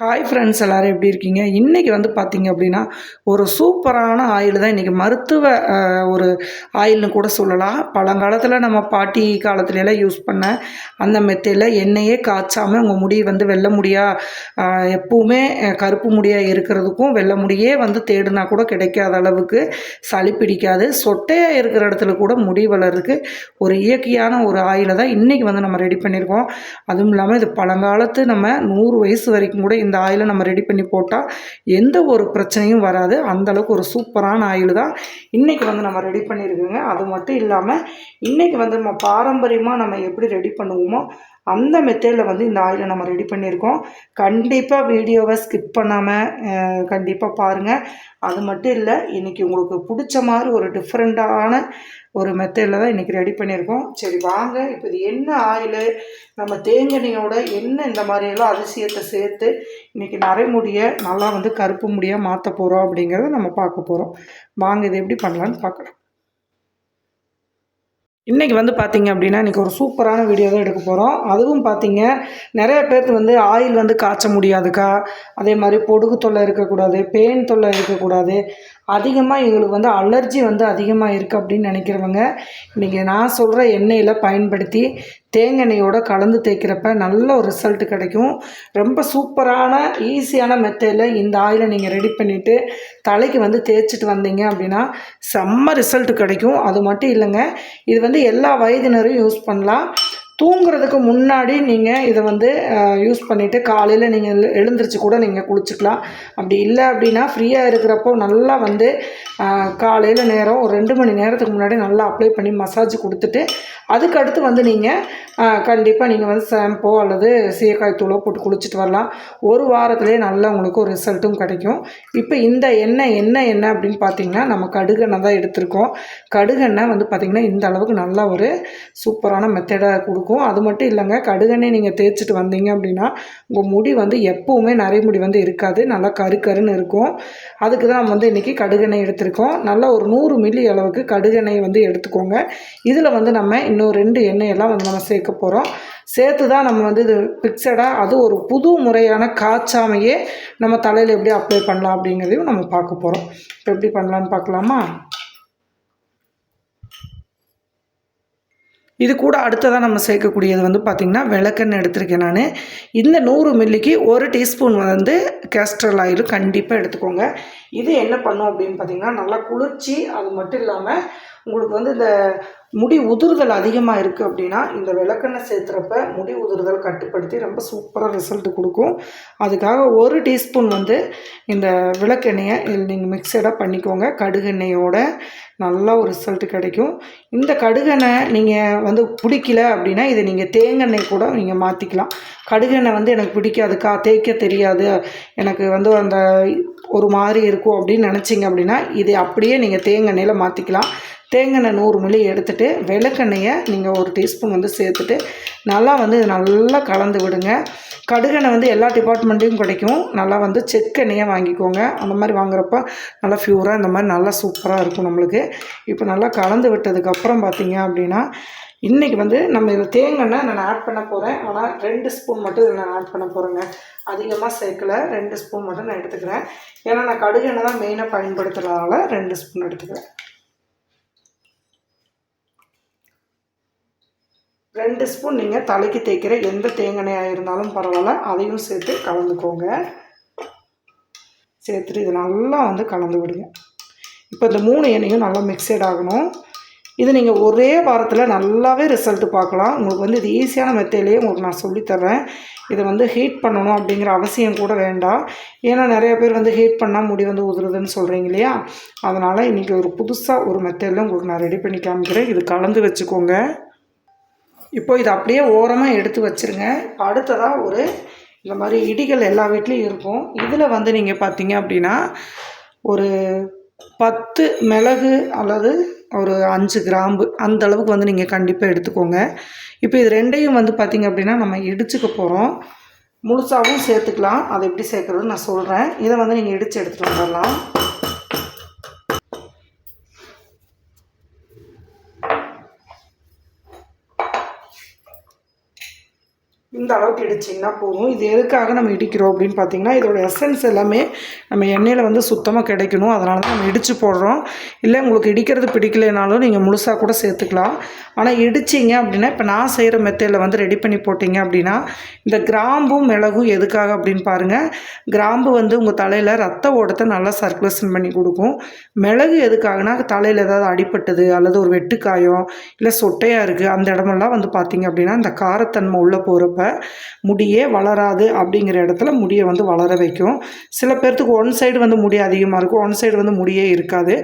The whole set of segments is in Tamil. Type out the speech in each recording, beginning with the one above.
ஹாய் ஃப்ரெண்ட்ஸ் எல்லோரும் எப்படி இருக்கீங்க? இன்றைக்கி வந்து பார்த்தீங்க அப்படின்னா ஒரு சூப்பரான ஆயில் தான் இன்றைக்கி மருத்துவ ஒரு ஆயில்னு கூட சொல்லலாம். பழங்காலத்தில் நம்ம பாட்டி காலத்துலலாம் யூஸ் பண்ண அந்த மெத்தையில் எண்ணெயே காய்ச்சாமல் உங்கள் முடி வந்து வெள்ளை முடியாக எப்போவுமே எப்பவுமே கருப்பு முடியாக இருக்கிறதுக்கும் வெள்ளை முடியே வந்து தேடினா கூட கிடைக்காத அளவுக்கு சளி பிடிக்காது. சொட்டையாக இருக்கிற இடத்துல கூட முடி வளர்றதுக்கு ஒரு இயற்கையான ஒரு ஆயிலை தான் இன்றைக்கி வந்து நம்ம ரெடி பண்ணியிருக்கோம். அதுவும் இல்லாமல் இது பழங்காலத்து நம்ம நூறு வயசு வரைக்கும் கூட இந்த ஆயிலை நம்ம ரெடி பண்ணி போட்டால் எந்த ஒரு பிரச்சனையும் வராது. அந்த அளவுக்கு ஒரு சூப்பரான ஆயில் தான். இன்றைக்கி வந்து நம்ம ரெடி பண்ணியிருக்கோங்க. அது மட்டும் இல்லாமல் இன்றைக்கி வந்து நம்ம பாரம்பரியமாக நம்ம எப்படி ரெடி பண்ணுவோமோ அந்த மெத்தேடில் வந்து இந்த ஆயிலை நம்ம ரெடி பண்ணியிருக்கோம். கண்டிப்பாக வீடியோவை ஸ்கிப் பண்ணாமல் கண்டிப்பாக பாருங்கள் அது மட்டும் இல்லை இன்றைக்கி உங்களுக்கு பிடிச்ச மாதிரி ஒரு டிஃப்ரெண்ட்டான ஒரு மெத்தேடில் தான் இன்றைக்கி ரெடி பண்ணியிருக்கோம். சரி வாங்க. இப்போ இது என்ன ஆயில்? நம்ம தேங்கனியோட என்ன இந்த மாதிரியெல்லாம் அதிசயத்தை சேர்த்து இன்றைக்கி நரைமுடியை நல்லா வந்து கருப்பு முடியாக மாற்ற போகிறோம் அப்படிங்கிறத நம்ம பார்க்க போகிறோம் வாங்க இது எப்படி பண்ணலான்னு பார்க்கலாம். இன்றைக்கி வந்து பார்த்திங்க அப்படின்னா இன்றைக்கி ஒரு சூப்பரான வீடியோ தான் எடுக்க போகிறோம் அதுவும் பார்த்தீங்க நிறைய பேர்த்து வந்து ஆயில் வந்து காய்ச்ச முடியாதுக்கா. அதே மாதிரி பொடுகு தொல்லை இருக்கக்கூடாது பேன் தொல்லை இருக்கக்கூடாது. அதிகமாக எங்களுக்கு வந்து அலர்ஜி வந்து அதிகமாக இருக்குது அப்படின்னு நினைக்கிறவங்க இன்றைக்கி நான் சொல்கிற எண்ணெயில் பயன்படுத்தி தேங்காய்யோட கலந்து தேய்க்கிறப்ப நல்ல ஒரு ரிசல்ட் கிடைக்கும். ரொம்ப சூப்பரான ஈஸியான மெத்தடில் இந்த ஆயிலை நீங்கள் ரெடி பண்ணிவிட்டு தலைக்கு வந்து தேய்ச்சிட்டு வந்தீங்க அப்படின்னா செம்ம ரிசல்ட் கிடைக்கும். அது மட்டும் இல்லைங்க இது வந்து எல்லா வயதினரும் யூஸ் பண்ணலாம். தூங்குறதுக்கு முன்னாடி நீங்கள் இதை வந்து யூஸ் பண்ணிவிட்டு காலையில் நீங்கள் எழுந்திரிச்சு கூட நீங்கள் குளிச்சுக்கலாம். அப்படி இல்லை அப்படின்னா ஃப்ரீயாக இருக்கிறப்போ நல்லா வந்து காலையில் நேரம் ஒரு ரெண்டு மணி நேரத்துக்கு முன்னாடி நல்லா அப்ளை பண்ணி மசாஜ் கொடுத்துட்டு அதுக்கடுத்து வந்து நீங்கள் கண்டிப்பாக நீங்கள் வந்து ஷாம்போ அல்லது சீக்காய் தூளோ போட்டு குளிச்சுட்டு வரலாம். ஒரு வாரத்துலேயே நல்லா உங்களுக்கு ஒரு ரிசல்ட்டும் கிடைக்கும். இப்போ இந்த எண்ணெய் என்ன எண்ணெய் அப்படின்னு பார்த்தீங்கன்னா நம்ம கடுகெண்ணெய் தான் எடுத்திருக்கோம். கடுகெண்ணெய் வந்து பார்த்திங்கன்னா இந்த அளவுக்கு நல்லா ஒரு சூப்பரான மெத்தடாக கொடுக்கும். அது மட்டும் இல்லைங்க கடுகெண்ணெய் நீங்கள் தேய்ச்சிட்டு வந்தீங்க அப்படின்னா உங்கள் முடி வந்து எப்போவுமே நிறைய முடி வந்து இருக்காது. நல்லா கரு கருன்னு இருக்கும். அதுக்கு தான் நம்ம வந்து இன்றைக்கி கடுகெண்ணெய் எடுத்திருக்கோம். நல்லா ஒரு நூறு மில்லி அளவுக்கு கடுகெண்ணெய் வந்து எடுத்துக்கோங்க. இதில் வந்து நம்ம இன்னும் ரெண்டு எண்ணெயெல்லாம் வந்து நம்ம சேர்க்க போகிறோம் சேர்த்து தான் நம்ம வந்து இது பிக்சடாக அது ஒரு புது முறையான காய்ச்சாமையே நம்ம தலையில் எப்படி அப்ளை பண்ணலாம் அப்படிங்கிறதையும் நம்ம பார்க்க போகிறோம் இப்போ எப்படி பண்ணலான்னு பார்க்கலாமா? இது கூட அடுத்ததாக நம்ம சேர்க்கக்கூடியது வந்து பார்த்திங்கன்னா விளக்கெண்ணெய் எடுத்திருக்கேன் நான். இந்த நூறு மில்லிக்கு ஒரு டீஸ்பூன் வந்து கேஸ்ட்ரல் ஆயில் கண்டிப்பாக எடுத்துக்கோங்க. இது என்ன பண்ணும் அப்படின்னு பார்த்தீங்கன்னா நல்லா குளிர்ச்சி அது மட்டும் இல்லாமல் உங்களுக்கு வந்து இந்த முடி உதிர்தல் அதிகமாக இருக்குது அப்படின்னா இந்த விளக்கெண்ணெய் சேர்த்துறப்ப முடி உதிர்தல் கட்டுப்படுத்தி ரொம்ப சூப்பராக ரிசல்ட் கொடுக்கும். அதுக்காக ஒரு டீஸ்பூன் வந்து இந்த விளக்கெண்ணெயை இதில் நீங்கள் மிக்சடாக பண்ணிக்கோங்க. கடுகெண்ணெயோட நல்லா ஒரு ரிசல்ட் கிடைக்கும். இந்த கடுகெண்ணெய் நீங்கள் வந்து பிடிக்கல அப்படின்னா இதை நீங்கள் தேங்காய் கூட நீங்கள் மாற்றிக்கலாம் கடுகெண்ணெய் வந்து எனக்கு பிடிக்காதுக்கா தேய்க்க தெரியாது. எனக்கு வந்து அந்த ஒரு மாதிரி இருக்கும் அப்படின்னு நினச்சிங்க அப்படின்னா இதை அப்படியே நீங்கள் தேங்காய்ல மாற்றிக்கலாம் தேங்காய் நூறு மில்லி எடுத்துகிட்டு விளக்கெண்ணெயை நீங்கள் ஒரு டீஸ்பூன் வந்து சேர்த்துட்டு நல்லா வந்து நல்லா கலந்து விடுங்க. கடுகெண்ணெய் வந்து எல்லா டிபார்ட்மெண்ட்டையும் கிடைக்கும். நல்லா வந்து செக்கெண்ணெயாக வாங்கிக்கோங்க. அந்த மாதிரி வாங்குறப்ப நல்லா ஃப்யூராக இந்த மாதிரி நல்லா சூப்பராக இருக்கும் நம்மளுக்கு. இப்போ நல்லா கலந்து விட்டதுக்கப்புறம் பார்த்தீங்க அப்படின்னா இன்றைக்கி வந்து நம்ம இதில் தேங்காய் நான் ஆட் பண்ண போகிறேன் ஆனால் ரெண்டு ஸ்பூன் மட்டும் இதில் நான் ஆட் பண்ண போகிறேங்க அதிகமாக சேர்க்கலை. ரெண்டு ஸ்பூன் மட்டும் நான் எடுத்துக்கிறேன். ஏன்னா நான் கடுகெண்ணெய் தான் மெயினாக பயன்படுத்துகிறதால ரெண்டு ஸ்பூன் எடுத்துக்கிறேன். ரெண்டு ஸ்பூன் நீங்கள் தலைக்கு தேய்க்கிற எந்த தேங்காயாக இருந்தாலும் பரவாயில்ல அதையும் சேர்த்து கலந்துக்கோங்க. சேர்த்துட்டு இது நல்லா வந்து கலந்து விடுங்க. இப்போ இந்த மூணு எண்ணெயும் நல்லா மிக்சட் ஆகணும். இது நீங்கள் ஒரே வாரத்தில் நல்லாவே ரிசல்ட் பார்க்கலாம். உங்களுக்கு வந்து இது ஈஸியான மெத்தேட்லேயே உங்களுக்கு நான் சொல்லித்தரேன் இதை வந்து ஹீட் பண்ணணும் அப்படிங்கிற அவசியம் கூட வேண்டாம். ஏன்னா நிறைய பேர் வந்து ஹீட் பண்ணால் முடி வந்து உதிருதுன்னு சொல்கிறீங்க இல்லையா? அதனால் இன்றைக்கி ஒரு புதுசாக ஒரு மெத்தேடில் உங்களுக்கு நான் ரெடி பண்ணி காமிக்கிறேன். இது கலந்து வச்சுக்கோங்க. இப்போ இதை அப்படியே ஓரமாக எடுத்து வச்சுருங்க. இப்போ அடுத்ததாக ஒரு இந்த மாதிரி இடிகள் எல்லா வீட்லேயும் இருக்கும். இதில் வந்து நீங்கள் பார்த்தீங்க அப்படின்னா ஒரு பத்து மிளகு அல்லது ஒரு அஞ்சு கிராம்பு அந்த அளவுக்கு வந்து நீங்கள் கண்டிப்பாக எடுத்துக்கோங்க. இப்போ இது ரெண்டையும் வந்து பார்த்திங்க அப்படின்னா நம்ம இடிச்சுக்க போகிறோம் முழுசாகவும் சேர்த்துக்கலாம். அதை எப்படி சேர்க்குறதுன்னு நான் சொல்கிறேன் இதை வந்து நீங்கள் இடித்து எடுத்துகிட்டு வந்துடலாம். இந்த அளவுக்கு இடிச்சிங்கன்னா போதும். இது எதுக்காக நம்ம இடிக்கிறோம் அப்படின்னு பார்த்தீங்கன்னா இதோட எசன்ஸ் எல்லாமே நம்ம எண்ணெயில் வந்து சுத்தமாக கிடைக்கணும். அதனால தான் நம்ம இடித்து போடுறோம். இல்லை உங்களுக்கு இடிக்கிறது பிடிக்கலைனாலும் நீங்கள் முழுசாக கூட சேர்த்துக்கலாம். ஆனால் இடிச்சிங்க அப்படின்னா இப்போ நான் செய்கிற மெத்தையில் வந்து ரெடி பண்ணி போட்டிங்க அப்படின்னா இந்த கிராம்பும் மிளகும் எதுக்காக அப்படின்னு பாருங்கள் கிராம்பு வந்து உங்கள் தலையில் ரத்த ஓட்டத்தை நல்லா சர்க்குலேஷன் பண்ணி கொடுக்கும். மிளகு எதுக்காகனா தலையில் ஏதாவது அடிபட்டது அல்லது ஒரு வெட்டுக்காயம் இல்லை சொட்டையாக இருக்குது அந்த இடமெல்லாம் வந்து பார்த்திங்க அப்படின்னா இந்த காரத்தன்மை உள்ளே போகிறப்ப முடியே வளராது அப்படிங்கிற இடத்துல முடியை வந்து வளர வைக்கும். சில பேர்த்துக்கு ஒன் சைடு வந்து முடி அதிகமாக இருக்கும் ஒன் சைடு வந்து முடியே இருக்காது.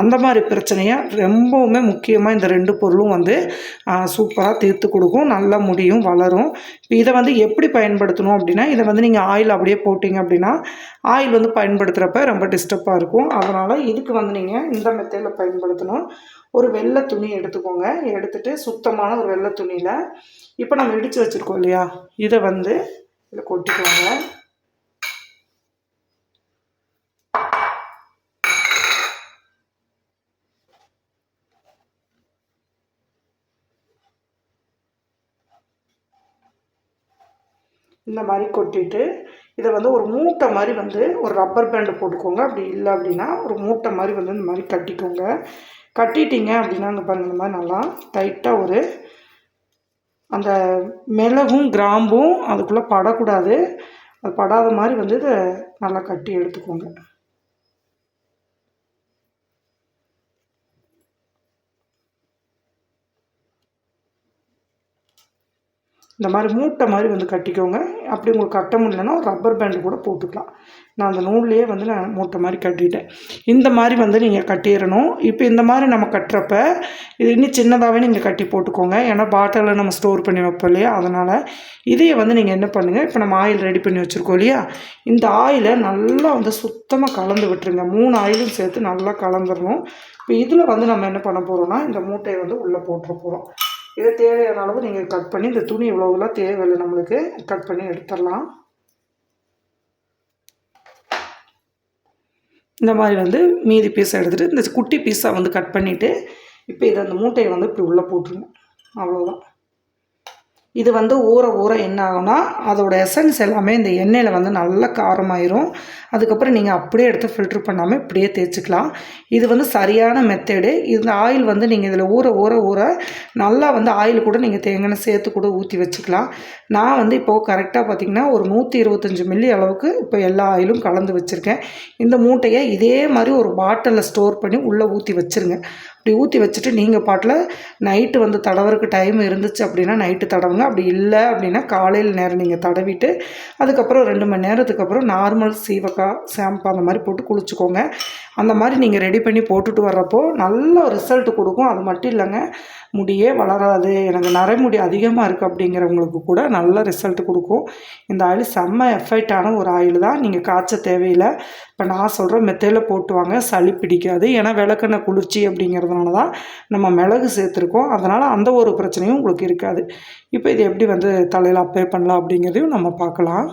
அந்த மாதிரி பிரச்சனையை ரொம்பவுமே முக்கியமாக இந்த ரெண்டு பொருளும் வந்து சூப்பராக தீர்த்து கொடுக்கும். நல்லா முடியும் வளரும். இதை வந்து எப்படி பயன்படுத்தணும் அப்படின்னா இதை வந்து நீங்கள் ஆயில் அப்படியே போட்டிங்க அப்படின்னா ஆயில் வந்து பயன்படுத்துகிறப்ப ரொம்ப டிஸ்டர்பாக இருக்கும். அதனால் இதுக்கு வந்து நீங்கள் இந்த மெத்தையில் பயன்படுத்தணும். ஒரு வெள்ளை துணி எடுத்துக்கோங்க. எடுத்துகிட்டு சுத்தமான ஒரு வெள்ளை துணியில் இப்போ நம்ம இடித்து வச்சுருக்கோம் இல்லையா? இதை வந்து இதில் கொட்டிக்கோங்க. இந்த மாதிரி கொட்டிட்டு இதை வந்து ஒரு மூட்டை மாதிரி வந்து ஒரு ரப்பர் பேண்டு போட்டுக்கோங்க. அப்படி இல்லை அப்படின்னா ஒரு மூட்டை மாதிரி வந்து இந்த மாதிரி கட்டிக்கோங்க. கட்டிட்டீங்க அப்படின்னா அங்கே பாருங்கள் இந்த மாதிரி நல்லா டைட்டாக ஒரு அந்த மிளகும் கிராம்பும் அதுக்குள்ளே படக்கூடாது. அது படாத மாதிரி வந்து இதை நல்லா கட்டி எடுத்துக்கோங்க. இந்த மாதிரி மூட்டை மாதிரி வந்து கட்டிக்கோங்க. அப்படி உங்களுக்கு கட்ட முடியலன்னா ரப்பர் பேண்டு கூட போட்டுக்கலாம். நான் அந்த நூல்லையே வந்து நான் மூட்டை மாதிரி கட்டிட்டேன். இந்த மாதிரி வந்து நீங்கள் கட்டிடணும். இப்போ இந்த மாதிரி நம்ம கட்டுறப்ப இது இன்னும் சின்னதாகவே நீங்கள் கட்டி போட்டுக்கோங்க. ஏன்னா பாட்டிலில் நம்ம ஸ்டோர் பண்ணி வைப்போம் இல்லையா? அதனால் இதையே வந்து நீங்கள் என்ன பண்ணுங்கள் இப்போ நம்ம ஆயில் ரெடி பண்ணி வச்சுருக்கோம் இல்லையா? இந்த ஆயிலை நல்லா வந்து சுத்தமாக கலந்து விட்டுருங்க. மூணு ஆயிலும் சேர்த்து நல்லா கலந்துடணும் இப்போ இதில் வந்து நம்ம என்ன பண்ண போகிறோம்னா இந்த மூட்டையை வந்து உள்ளே போட்டுற போகிறோம் இதை தேவையான அளவு நீங்கள் கட் பண்ணி இந்த துணி இவ்வளோலாம் தேவையில்லை நம்மளுக்கு. கட் பண்ணி எடுத்துடலாம். இந்த மாதிரி வந்து மீதி பீஸை எடுத்துகிட்டு இந்த குட்டி பீஸாக வந்து கட் பண்ணிவிட்டு இப்போ இதை அந்த மூட்டையை வந்து இப்படி உள்ளே போட்டுருங்க. அவ்வளோதான் இது வந்து ஊற ஊற என்ன ஆகும்னா அதோட எசன்ஸ் எல்லாமே இந்த எண்ணெயில் வந்து நல்லா காரமாயிரும். அதுக்கப்புறம் நீங்கள் அப்படியே எடுத்து ஃபில்ட்ரு பண்ணாமல் இப்படியே தேய்ச்சிக்கலாம். இது வந்து சரியான மெத்தேடு இந்த ஆயில் வந்து நீங்கள் இதில் ஊற ஊற ஊற நல்லா வந்து ஆயில் கூட நீங்கள் தேங்காய் சேர்த்து கூட ஊற்றி வச்சுக்கலாம். நான் வந்து இப்போது கரெக்டாக பார்த்திங்கன்னா ஒரு நூற்றி இருபத்தஞ்சி மில்லி அளவுக்கு இப்போ எல்லா ஆயிலும் கலந்து வச்சுருக்கேன். இந்த மூட்டையை இதே மாதிரி ஒரு பாட்டிலில் ஸ்டோர் பண்ணி உள்ளே ஊற்றி வச்சுருங்க. அப்படி ஊற்றி வச்சுட்டு நீங்கள் பாட்டில் நைட்டு வந்து தடவருக்கு டைம் இருந்துச்சு அப்படின்னா நைட்டு தடவுங்க. அப்படி இல்லை அப்படின்னா காலையில் நேரம் நீங்கள் தடவிட்டு அதுக்கப்புறம் ரெண்டு மணி நேரத்துக்கு அப்புறம் நார்மல் சீவக்காய் ஷாம்பு அந்த மாதிரி போட்டு குளிச்சுக்கோங்க. அந்த மாதிரி நீங்கள் ரெடி பண்ணி போட்டுட்டு வர்றப்போ நல்ல ரிசல்ட் கொடுக்கும். அது மட்டும் இல்லைங்க முடியே வளராது. எனக்கு நரைமுடி அதிகமாக இருக்குது அப்படிங்கிறவங்களுக்கு கூட நல்ல ரிசல்ட் கொடுக்கும். இந்த ஆயில் செம்ம எஃபெக்டான ஒரு ஆயில் தான். நீங்கள் காய்ச்ச தேவையில்லை. இப்போ நான் சொல்கிற மெத்தையில் போட்டு வாங்க. சளி பிடிக்காது. ஏன்னா விளக்கெண்ணெய் குளிர்ச்சி அப்படிங்கிறது அப்படிங்கிறதுனால தான் நம்ம மிளகு சேர்த்துருக்கோம். அதனால் அந்த ஒரு பிரச்சனையும் உங்களுக்கு இருக்காது. இப்போ இது எப்படி வந்து தலையில் அப்ளை பண்ணலாம் அப்படிங்கிறதையும் நம்ம பார்க்கலாம்.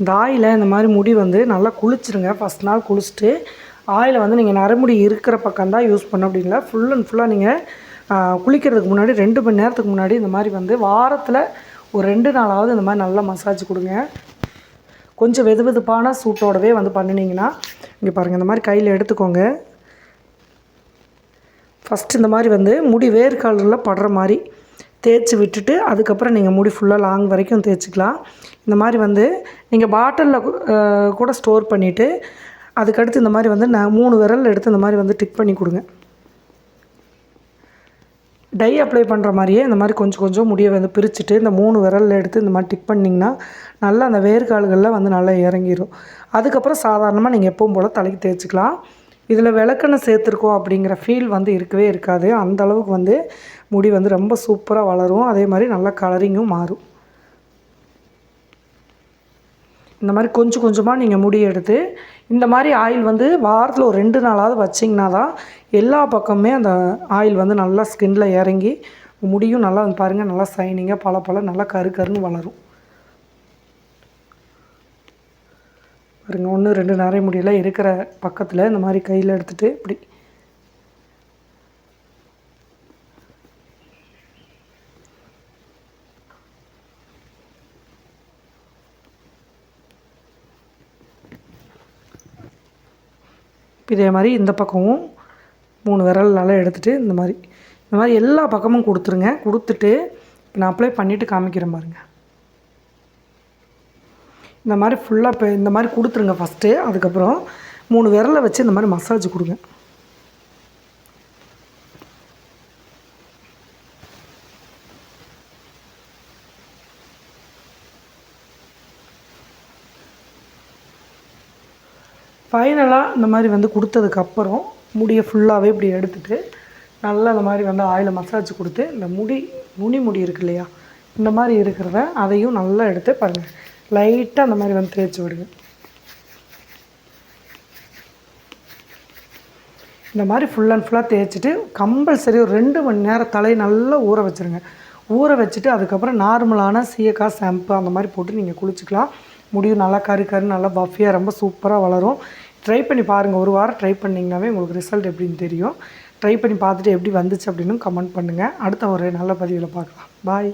இந்த ஆயிலை இந்த மாதிரி முடி வந்து நல்லா குளிச்சுருங்க. ஃபஸ்ட் நாள் குளிச்சுட்டு ஆயிலை வந்து நீங்கள் நரமுடி இருக்கிற பக்கம் தான் யூஸ் பண்ண அப்படிங்களா ஃபுல் அண்ட் ஃபுல்லாக நீங்கள் குளிக்கிறதுக்கு முன்னாடி ரெண்டு மணி நேரத்துக்கு முன்னாடி இந்த மாதிரி வந்து வாரத்தில் ஒரு ரெண்டு நாளாவது இந்த மாதிரி நல்லா மசாஜ் கொடுங்க. கொஞ்சம் வெது வெதுப்பான சூட்டோடவே வந்து பண்ணினீங்கன்னா இங்கே பாருங்கள் இந்த மாதிரி கையில் எடுத்துக்கோங்க. ஃபஸ்ட் இந்த மாதிரி வந்து முடி வேர்க்காலில் படுற மாதிரி தேய்ச்சி விட்டுட்டு அதுக்கப்புறம் நீங்கள் முடி ஃபுல்லாக லாங் வரைக்கும் தேய்ச்சிக்கலாம். இந்த மாதிரி வந்து நீங்கள் பாட்டிலில் கூட ஸ்டோர் பண்ணிவிட்டு அதுக்கடுத்து இந்த மாதிரி வந்து நான் மூணு விரல் எடுத்து இந்த மாதிரி வந்து டிக் பண்ணி கொடுங்க. டை அப்ளை பண்ணுற மாதிரியே இந்த மாதிரி கொஞ்சம் கொஞ்சம் முடியை வந்து பிரிச்சுட்டு இந்த மூணு விரலில் எடுத்து இந்த மாதிரி டிக் பண்ணிங்கன்னா நல்லா அந்த வேர்க்கால்களில் வந்து நல்லா இறங்கிடும் அதுக்கப்புறம் சாதாரணமாக நீங்கள் எப்பவும் போல் தலைக்கு தேய்ச்சிக்கலாம். இதில் விளக்கெண்ணெய் சேர்த்துருக்கோம் அப்படிங்கிற ஃபீல் வந்து இருக்கவே இருக்காது. அந்த அளவுக்கு வந்து முடி வந்து ரொம்ப சூப்பராக வளரும். அதே மாதிரி நல்லா கலரிங்கும் மாறும். இந்த மாதிரி கொஞ்சம் கொஞ்சமாக நீங்கள் முடி எடுத்து இந்த மாதிரி ஆயில் வந்து வாரத்தில் ஒரு ரெண்டு நாளாவது வச்சிங்கன்னா தான் எல்லா பக்கமுமே அந்த ஆயில் வந்து நல்லா ஸ்கின்னில் இறங்கி முடியும் நல்லா பாருங்கள் நல்லா சைனிங்காக பல பல நல்லா கரு கருன்னு வளரும். பாருங்கள் ஒன்று ரெண்டு நிறைய முடியல இருக்கிற பக்கத்தில் இந்த மாதிரி கையில் எடுத்துகிட்டு இப்படி. இதே மாதிரி இந்த பக்கமும் மூணு விரல் நல்லா எடுத்துகிட்டு இந்த மாதிரி. இந்த மாதிரி எல்லா பக்கமும் கொடுத்துருங்க. கொடுத்துட்டு நான் அப்ளை பண்ணிவிட்டு காமிக்கிறேன் பாருங்கள் இந்த மாதிரி ஃபுல்லாக இப்போ இந்த மாதிரி கொடுத்துருங்க ஃபஸ்ட்டு அதுக்கப்புறம் மூணு விரலை வச்சு இந்த மாதிரி மசாஜ் கொடுங்க. ஃபைனலாக இந்த மாதிரி வந்து கொடுத்ததுக்கப்புறம் முடியை ஃபுல்லாகவே இப்படி எடுத்துகிட்டு நல்லா இந்த மாதிரி வந்து ஆயில் மசாஜ் கொடுத்து இந்த முடி நுனி முடி இருக்கு இல்லையா? இந்த மாதிரி இருக்கிறத அதையும் நல்லா எடுத்து பாருங்கள் லைட்டாக அந்த மாதிரி வந்து தேய்ச்சி விடுங்க. இந்த மாதிரி ஃபுல் அண்ட் ஃபுல்லாக தேய்ச்சிட்டு கம்பல்சரி ஒரு ரெண்டு மணி நேரம் தலையை நல்லா ஊற வச்சுருங்க. ஊற வச்சுட்டு அதுக்கப்புறம் நார்மலான சீயக்காய் ஷாம்பு அந்த மாதிரி போட்டு நீங்கள் குளிச்சுக்கலாம். முடியும் நல்லா கரு கரு நல்லா பஃபியாக ரொம்ப சூப்பராக வளரும். ட்ரை பண்ணி பாருங்கள் ஒரு வாரம் ட்ரை பண்ணிங்கனாவே உங்களுக்கு ரிசல்ட் எப்படின்னு தெரியும். ட்ரை பண்ணி பார்த்துட்டு எப்படி வந்துச்சு அப்படின்னு கமெண்ட் பண்ணுங்கள் அடுத்த ஒரு நல்ல பதிவில் பார்க்கலாம். பாய்